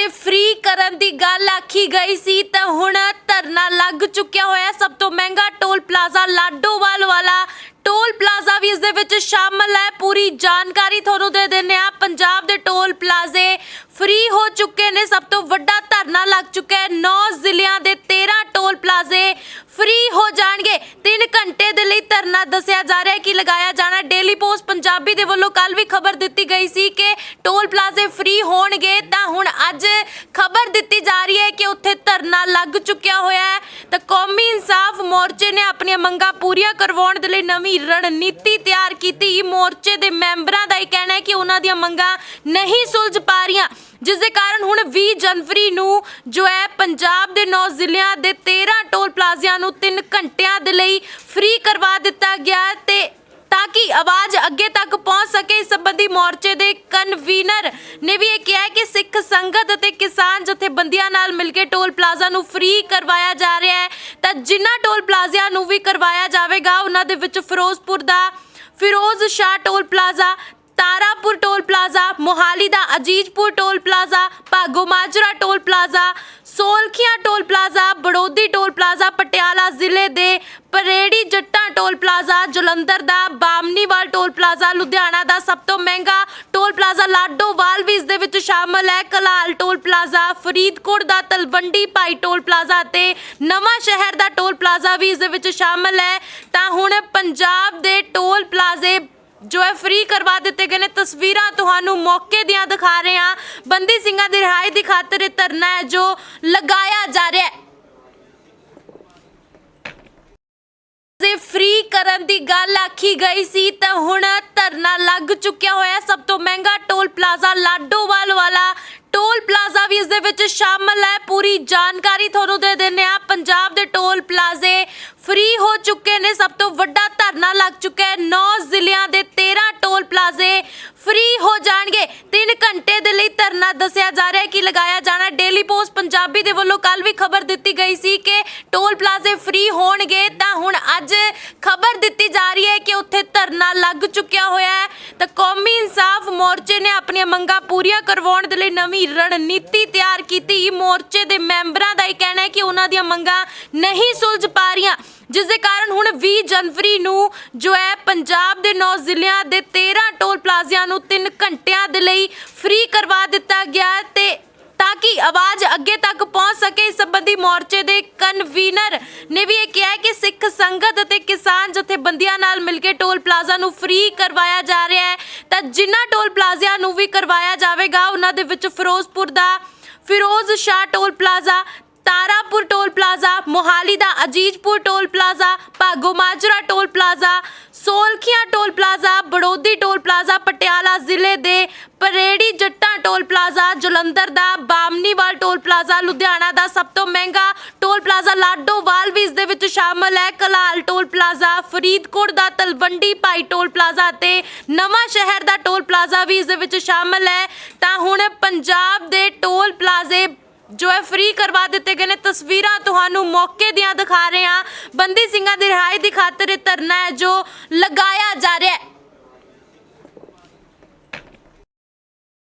ਪਲਾਜ਼ੇ free ਕਰਨ ਦੀ ਗੱਲ ਆਖੀ ਗਈ ਸੀ, ਤਾਂ ਹੁਣ ਧਰਨਾ ਲੱਗ ਚੁੱਕਿਆ ਹੋਇਆ ਸਭ ਤੋਂ ਮਹਿੰਗਾ ਟੋਲ ਪਲਾਜ਼ਾ ਲਾਡੋਵਾਲ ਵਾਲਾ ਟੋਲ ਪਲਾਜ਼ਾ ਵੀ ਇਸ ਦੇ ਵਿੱਚ ਸ਼ਾਮਲ ਹੈ। ਪੂਰੀ ਜਾਣਕਾਰੀ ਤੁਹਾਨੂੰ ਦੇ ਦਿੰਦੇ ਆ ਪੰਜਾਬ ਦੇ ਟੋਲ ਪਲਾਜ਼ੇ ਫ੍ਰੀ ਹੋ ਚੁੱਕੇ ਨੇ। ਸਭ ਤੋਂ ਵੱਡਾ ਧਰਨਾ ਲੱਗ ਚੁੱਕਾ ਹੈ। 9 ਜ਼ਿਲ੍ਹਿਆਂ ਦੇ 13 ਟੋਲ ਪਲਾਜ਼ੇ ਫ੍ਰੀ ਹੋ ਜਾਣਗੇ। ਘੰਟੇ ਦੇ ਲਈ ਧਰਨਾ ਦੱਸਿਆ ਜਾ ਰਿਹਾ ਹੈ ਕਿ ਲਗਾਇਆ ਜਾਣਾ ਡੇਲੀ ਪੋਸਟ ਪੰਜਾਬੀ ਦੇ ਵੱਲੋਂ ਕੱਲ ਵੀ ਖਬਰ ਦਿੱਤੀ ਗਈ ਸੀ ਕਿ ਟੋਲ ਪਲਾਜ਼ੇ ਫ੍ਰੀ ਹੋਣਗੇ। ਤਾਂ ਹੁਣ ਅੱਜ ਖਬਰ ਦਿੱਤੀ ਜਾ ਰਹੀ ਹੈ ਕਿ ਉੱਥੇ ਧਰਨਾ ਲੱਗ ਚੁੱਕਿਆ ਹੋਇਆ ਹੈ। ਤਾਂ ਕੌਮੀ ਇਨਸਾਫ ਮੋਰਚੇ ਨੇ ਆਪਣੀਆਂ ਮੰਗਾਂ ਪੂਰੀਆਂ ਕਰਵਾਉਣ ਦੇ ਲਈ ਨਵੀਂ ਰਣਨੀਤੀ ਤਿਆਰ ਕੀਤੀ। ਮੋਰਚੇ ਦੇ ਮੈਂਬਰਾਂ ਦਾ ਇਹ ਕਹਿਣਾ ਹੈ ਕਿ ਉਹਨਾਂ ਦੀਆਂ ਮੰਗਾਂ ਨਹੀਂ ਸੁਲਝ ਪਾ ਰਹੀਆਂ। ਜਿਸ ਦੇ ਕਾਰਨ ਹੁਣ 20 ਜਨਵਰੀ ਨੂੰ ਜੋ ਹੈ, ਪੰਜਾਬ ਦੇ 9 ਜ਼ਿਲ੍ਹਿਆਂ ਦੇ 13 ਟੋਲ ਪਲਾਜ਼ਿਆਂ ਨੂੰ 3 ਘੰਟਿਆਂ ਦੇ ਲਈ ਫ੍ਰੀ ਕਰਵਾ ਦਿੱਤਾ ਗਿਆ ਤੇ ਤਾਂ ਕਿ ਆਵਾਜ਼ ਅੱਗੇ ਤੱਕ ਪਹੁੰਚ ਸਕੇ, ਇਸ ਸੰਬੰਧੀ ਮੋਰਚੇ ਦੇ ਕਨਵੀਨਰ ਨੇ ਵੀ ਇਹ ਕਿਹਾ ਕਿ ਸਿੱਖ ਸੰਗਤ ਅਤੇ ਕਿਸਾਨ ਜਥੇਬੰਦੀਆਂ ਨਾਲ ਮਿਲ ਕੇ ਟੋਲ ਪਲਾਜ਼ਾ ਨੂੰ ਫ੍ਰੀ ਕਰਵਾਇਆ ਜਾ ਰਿਹਾ ਹੈ। ਤਾਂ ਜਿਨ੍ਹਾਂ ਟੋਲ ਪਲਾਜ਼ਿਆਂ ਨੂੰ ਵੀ ਕਰਵਾਇਆ ਜਾਵੇਗਾ, ਉਹਨਾਂ ਦੇ ਵਿੱਚ ਫਿਰੋਜ਼ਪੁਰ ਦਾ Feroze Shah toll plaza, Tarapur toll plaza, Mohali ਦਾ Azizpur toll plaza, Bhago Majra toll plaza Solkhian toll plaza, Barodi toll plaza, Patiala ਜ਼ਿਲ੍ਹੇ ਦੇ ਪਰੇੜੀ ਜੱਟਾਂ ਟੋਲ ਪਲਾਜ਼ਾ, ਜਲੰਧਰ ਦਾ ਬਾਮਨੀਵਾਲ ਟੋਲ ਪਲਾਜ਼ਾ, ਲੁਧਿਆਣਾ ਦਾ ਸਭ ਤੋਂ ਮਹਿੰਗਾ ਟੋਲ ਪਲਾਜ਼ਾ ਲਾਡੋਵਾਲ ਵੀ ਇਸ ਦੇ ਵਿੱਚ ਸ਼ਾਮਲ ਹੈ ਕਲਾਲ ਟੋਲ ਪਲਾਜ਼ਾ, ਫਰੀਦਕੋਟ ਦਾ ਤਲਵੰਡੀ ਭਾਈ ਟੋਲ ਪਲਾਜ਼ਾ ਤੇ ਨਵਾਂ ਸ਼ਹਿਰ ਦਾ ਟੋਲ ਪਲਾਜ਼ਾ ਵੀ ਇਸ ਦੇ ਵਿੱਚ ਸ਼ਾਮਲ ਹੈ। ਤਾਂ ਹੁਣ ਪੰਜਾਬ ਦੇ ਟੋਲ ਪਲਾਜ਼ੇ ਜੋ ਹੈ ਫ੍ਰੀ ਕਰਵਾ ਦਿੱਤੇ ਗਏ ਨੇ, ਤਸਵੀਰਾਂ ਤੁਹਾਨੂੰ ਮੌਕੇ ਦੀਆਂ ਦਿਖਾ ਰਹੇ ਹਾਂ। ਬੰਦੀ ਸਿੰਘਾਂ ਦੀ ਰਿਹਾਈ ਦੀ ਖਾਤਰ ਇਹ ਧਰਨਾ ਹੈ ਜੋ ਲਗਾਇਆ ਜਾ ਰਿਹਾ ਹੈ। ਜੇ ਫ੍ਰੀ ਕਰਨ ਦੀ ਗੱਲ ਆਖੀ ਗਈ ਸੀ, ਤਾਂ ਹੁਣ ਧਰਨਾ ਲੱਗ ਚੁੱਕਿਆ ਹੋਇਆ ਸਭ ਤੋਂ ਮਹਿੰਗਾ ਟੋਲ ਪਲਾਜ਼ਾ ਲਾਡੋਵਾਲ ਵਾਲਾ ਟੋਲ ਪਲਾਜ਼ਾ ਵੀ ਇਸ ਦੇ ਵਿੱਚ ਸ਼ਾਮਲ ਹੈ। ਪੂਰੀ ਜਾਣਕਾਰੀ ਤੁਹਾਨੂੰ ਦੇ ਦਿੰਦੇ ਆ ਪੰਜਾਬ ਦੇ ਟੋਲ ਪਲਾਜ਼ੇ ਫ੍ਰੀ ਹੋ ਚੁੱਕੇ ਨੇ, ਸਭ ਤੋਂ ਵੱਡਾ ਧਰਨਾ ਲੱਗ ਚੁੱਕਾ ਹੈ। 9 ਜ਼ਿਲ੍ਹਿਆਂ ਦੇ 13 ਟੋਲ ਪਲਾਜ਼ੇ ਫ੍ਰੀ ਹੋ ਜਾਣਗੇ। 3 ਘੰਟੇ ਦੇ ਲਈ ਧਰਨਾ ਦੱਸਿਆ ਜਾ ਰਿਹਾ ਹੈ ਕਿ ਲਗਾਇਆ ਜਾਣਾ ਡੇਲੀ ਪੋਸਟ ਪੰਜਾਬੀ ਦੇ ਵੱਲੋਂ ਕੱਲ ਵੀ ਖਬਰ ਦਿੱਤੀ ਗਈ ਸੀ ਕਿ ਟੋਲ ਪਲਾਜ਼ੇ ਫ੍ਰੀ ਹੋਣਗੇ। ਤਾਂ ਹੁਣ ਅੱਜ ਖਬਰ ਦਿੱਤੀ ਜਾ ਰਹੀ ਹੈ ਕਿ ਉੱਥੇ ਧਰਨਾ ਲੱਗ ਚੁੱਕਿਆ ਹੋਇਆ ਹੈ। ਤਾਂ ਕੌਮੀ ਇਨਸਾਫ ਮੋਰਚੇ ਨੇ ਆਪਣੀਆਂ ਮੰਗਾਂ ਪੂਰੀਆਂ ਕਰਵਾਉਣ ਦੇ ਲਈ ਨਵੀਂ ਰਣਨੀਤੀ ਤਿਆਰ ਕੀਤੀ। ਮੋਰਚੇ ਦੇ ਮੈਂਬਰਾਂ ਦਾ ਇਹ ਕਹਿਣਾ ਹੈ ਕਿ ਉਹਨਾਂ ਦੀਆਂ ਮੰਗਾਂ ਨਹੀਂ ਸੁਲਝ ਪਾ ਰਹੀਆਂ। ਜਿਸ ਦੇ ਕਾਰਨ ਹੁਣ 20 ਜਨਵਰੀ ਨੂੰ ਜੋ ਹੈ, ਪੰਜਾਬ ਦੇ 9 ਜ਼ਿਲ੍ਹਿਆਂ ਦੇ 13 ਟੋਲ ਪਲਾਜ਼ਿਆਂ ਨੂੰ 3 ਘੰਟਿਆਂ ਦੇ ਲਈ ਫ੍ਰੀ ਕਰਵਾ ਦਿੱਤਾ ਗਿਆ ਹੈ ਤੇ ਤਾਂ ਕਿ ਆਵਾਜ਼ ਅੱਗੇ ਤੱਕ ਪਹੁੰਚ ਸਕੇ। ਇਸ ਸੰਬੰਧੀ ਮੋਰਚੇ ਦੇ ਕਨਵੀਨਰ ਨੇ ਵੀ ਇਹ ਕਿਹਾ ਕਿ ਸਿੱਖ ਸੰਗਤ ਅਤੇ ਕਿਸਾਨ ਜਥੇਬੰਦੀਆਂ ਨਾਲ ਮਿਲ ਕੇ ਟੋਲ ਪਲਾਜ਼ਾ ਨੂੰ ਫ੍ਰੀ ਕਰਵਾਇਆ ਜਾ ਰਿਹਾ ਹੈ। ਤਾਂ ਜਿਨ੍ਹਾਂ ਟੋਲ ਪਲਾਜ਼ਿਆਂ ਨੂੰ ਵੀ ਕਰਵਾਇਆ ਜਾਵੇਗਾ, ਉਹਨਾਂ ਦੇ ਵਿੱਚ ਫਿਰੋਜ਼ਪੁਰ ਦਾ Feroze Shah toll plaza, Tarapur toll plaza, Mohali ਦਾ Azizpur toll plaza, Bhago Majra toll plaza, Solkhian toll plaza, Barodi toll plaza, Patiala ਜ਼ਿਲ੍ਹੇ ਦੇ ਪਰੇੜੀ ਜੱਟਾਂ ਟੋਲ ਪਲਾਜ਼ਾ, ਜਲੰਧਰ ਦਾ, ਬਾਮਨੀਵਾਲ ਟੋਲ ਪਲਾਜ਼ਾ, ਲੁਧਿਆਣਾ ਦਾ ਸਭ ਤੋਂ ਮਹਿੰਗਾ ਟੋਲ ਪਲਾਜ਼ਾ ਲਾਡੋਵਾਲ ਵੀ ਇਸ ਦੇ ਵਿੱਚ ਸ਼ਾਮਲ ਹੈ। ਕਲਾਲ ਟੋਲ ਪਲਾਜ਼ਾ, ਫਰੀਦਕੋਟ ਦਾ ਤਲਵੰਡੀ ਭਾਈ ਟੋਲ ਪਲਾਜ਼ਾ ਤੇ ਨਵਾਂ ਸ਼ਹਿਰ ਦਾ ਟੋਲ ਪਲਾਜ਼ਾ ਵੀ ਇਸ ਦੇ ਵਿੱਚ ਸ਼ਾਮਲ ਹੈ। ਤਾਂ ਹੁਣ ਪੰਜਾਬ ਦੇ ਟੋਲ ਪਲਾਜ਼ੇ ਜੋ ਹੈ ਫ੍ਰੀ ਕਰਵਾ ਦਿੱਤੇ ਗਏ ਨੇ। ਤਸਵੀਰਾਂ ਤੁਹਾਨੂੰ ਮੌਕੇ ਦੀਆਂ ਦਿਖਾ ਰਹੇ ਹਾਂ। ਬੰਦੀ ਸਿੰਘਾਂ ਦੀ ਰਿਹਾਈ ਦੀ ਖਾਤਰ ਇਹ ਧਰਨਾ ਹੈ ਜੋ ਲਗਾਇਆ ਜਾ ਰਿਹਾ ਹੈ।